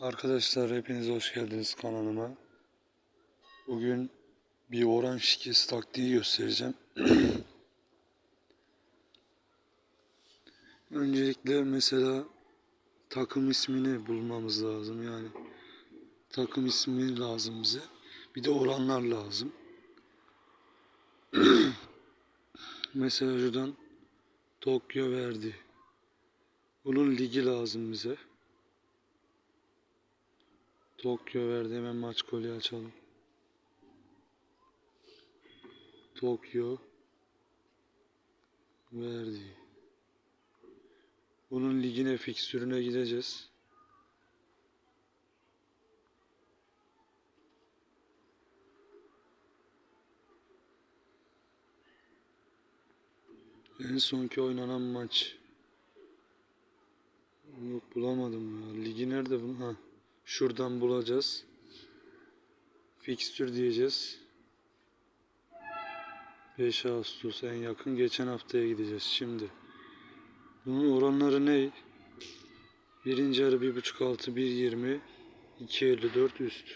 Arkadaşlar hepiniz hoş geldiniz kanalıma. Bugün bir oran şikesi taktiği göstereceğim. Öncelikle mesela takım ismini bulmamız lazım yani. Takım ismi lazım bize. Bir de oranlar lazım. mesela şuradan Tokyo verdi. Bunun ligi lazım bize. Tokyo verdi hemen maç golü açalım. Tokyo verdi. Bunun ligine fikstürüne gideceğiz. En sonki oynanan maç. Yok bulamadım ya. Ligi nerede bunun? Ha. Şuradan bulacağız. Fikstür diyeceğiz. 5 Ağustos en yakın. Geçen haftaya gideceğiz şimdi. Bunun oranları ne? Birinci yarı 1.5 altı 1.20 2.54 üst.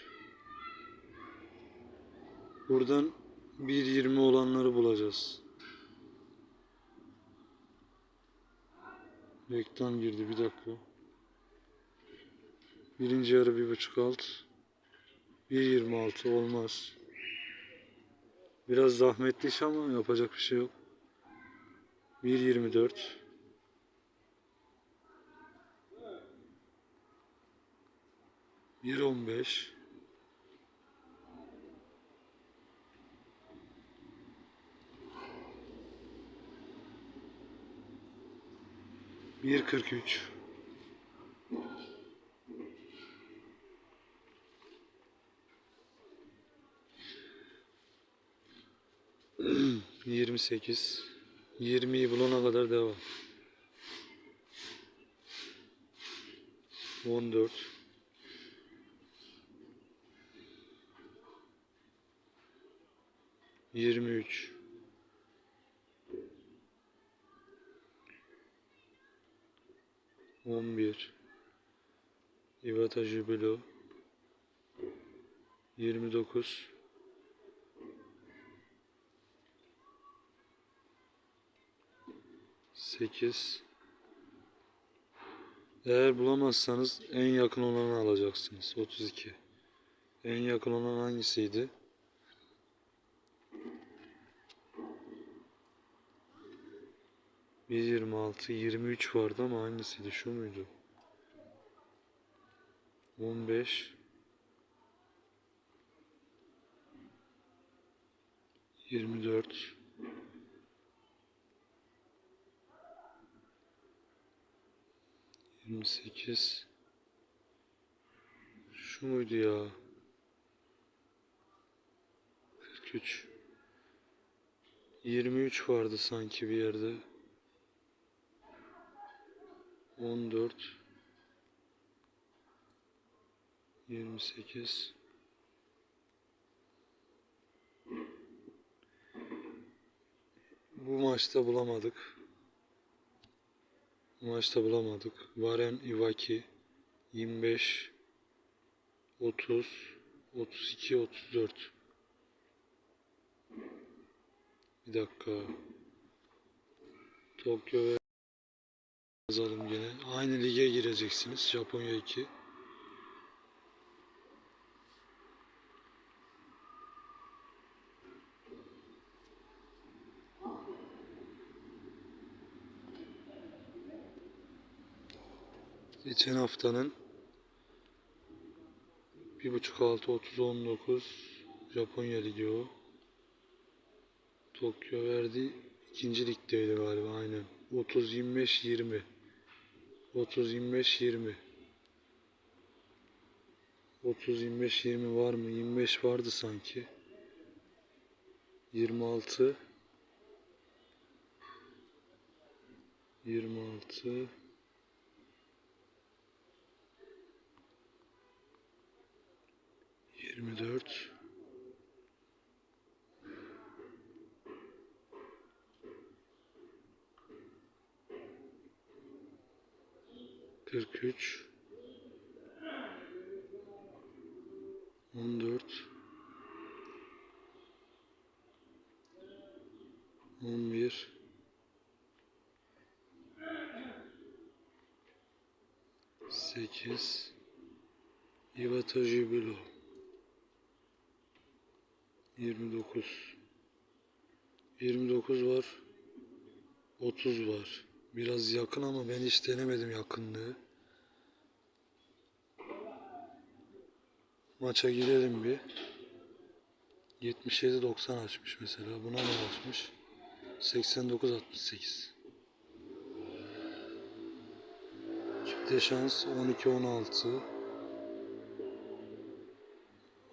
Buradan 1.20 olanları bulacağız. Reklam girdi bir dakika. Birinci yarı bir buçuk alt. 1.26 olmaz. Biraz zahmetli iş ama yapacak bir şey yok. 1.24 1.15 1.43 28 20'yi bulana kadar devam. 14 23 11 Ivata Jubilo. 29 8 Eğer bulamazsanız en yakın olanı alacaksınız. 32 En yakın olan hangisiydi? Bir yirmi altı, yirmi üç vardı ama hangisiydi? Şu muydu? On beş, yirmi dört, yirmi sekiz. Şu muydu ya? Kırk üç. Yirmi üç vardı sanki bir yerde. 14 28 Bu maçta bulamadık. Maçta bulamadık. Varen Ivaki 25 30 32 34 Bir dakika. Tokyo ve yazalım gene. Aynı lige gireceksiniz. Japonya 2. Geçen haftanın bir buçuk altı otuz on dokuz Japonya ligi o. Tokyo verdi. ikinci ligdeydi galiba aynen. 30 25 20 30 25 20 30 25 20 var mı? 25 vardı sanki. 26 26 24 43 14 11 8 Iwata Jubilo 29 29 var. 30 var. Biraz yakın ama ben hiç denemedim yakınlığı. Maça girelim bir. 77-90 açmış mesela. Buna ne açmış? 89-68 Çifte şans 12-16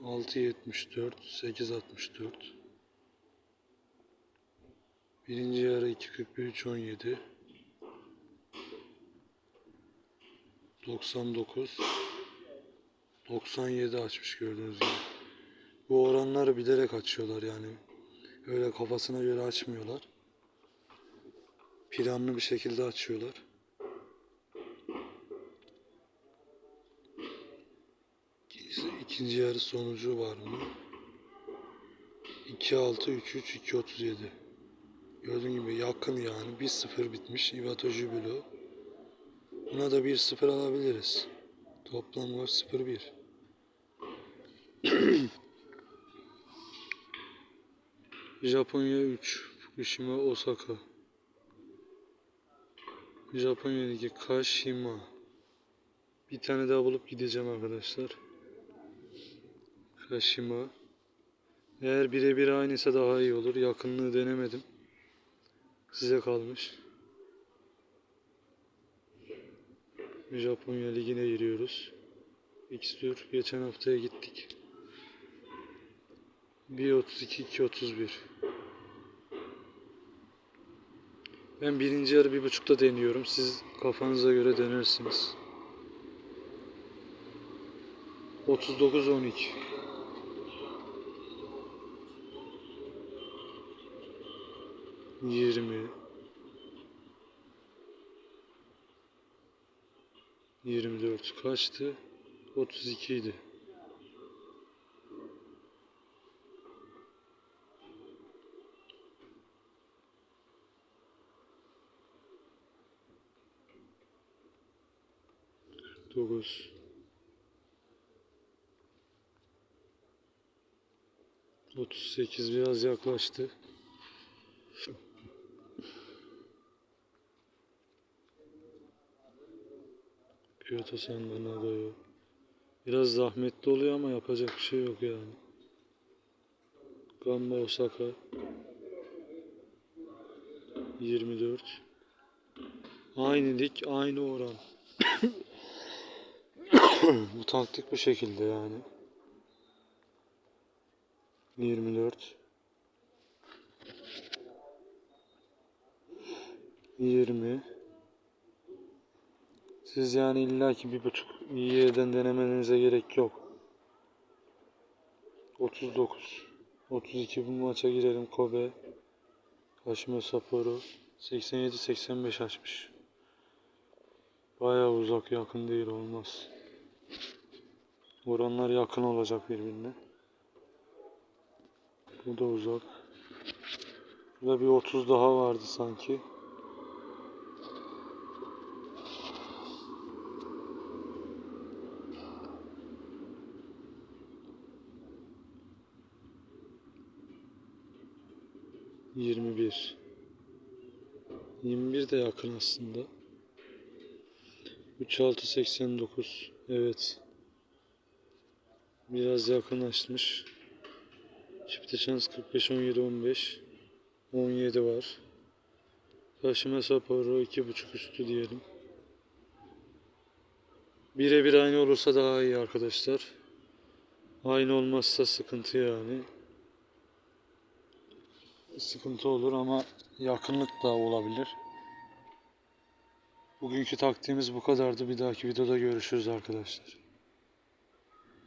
6-74 8-64 Birinci yarı 2-41-3-17 99 97 açmış gördüğünüz gibi. Bu oranları bilerek açıyorlar yani. Öyle kafasına göre açmıyorlar. Planlı bir şekilde açıyorlar. İkinci yarı sonucu var mı? 2-6, 3-3, 2-37. Gördüğün gibi yakın yani. 1-0 bitmiş. Iwato Jubilo. Buna da 1-0 alabiliriz. Toplam gol 0-1. Japonya 3, Fukushima Osaka. Japonya'daki Kashima. Bir tane daha bulup gideceğim arkadaşlar. Kashima. Eğer birebir aynıysa daha iyi olur. Yakınlığı denemedim. Size kalmış. Japonya Ligi'ne giriyoruz. X-Tur geçen haftaya gittik. 1.32 2.31 Ben birinci yarı bir buçukta deniyorum. Siz kafanıza göre denersiniz. 39 12 20 24 kaçtı? 32 idi. Dokuz. Otuz sekiz biraz yaklaştı. Kyoto sandığına doyuyor. Biraz zahmetli oluyor ama yapacak bir şey yok yani. Gamba Osaka 24 Aynı lig, aynı oran. Bu taktik bu şekilde yani. 24 20 Siz yani illaki bir buçuk iyi yerden denemenize gerek yok. 39 32 bu maça girelim Kobe Kashima Sapporo 87-85 açmış. Bayağı uzak yakın değil olmaz. Oranlar yakın olacak birbirine. Bu da uzak. Burada bir 30 daha vardı sanki. Yirmi bir. Yirmi bir de yakın aslında. Üç altı seksen dokuz. Evet. Biraz yakınlaşmış. Çifte şans 45 17 15. 17 var. Taşıma Sapporo 2.5 üstü diyelim. Birebir aynı olursa daha iyi arkadaşlar. Aynı olmazsa sıkıntı yani. Sıkıntı olur ama yakınlık da olabilir. Bugünkü taktiğimiz bu kadardı. Bir dahaki videoda görüşürüz arkadaşlar.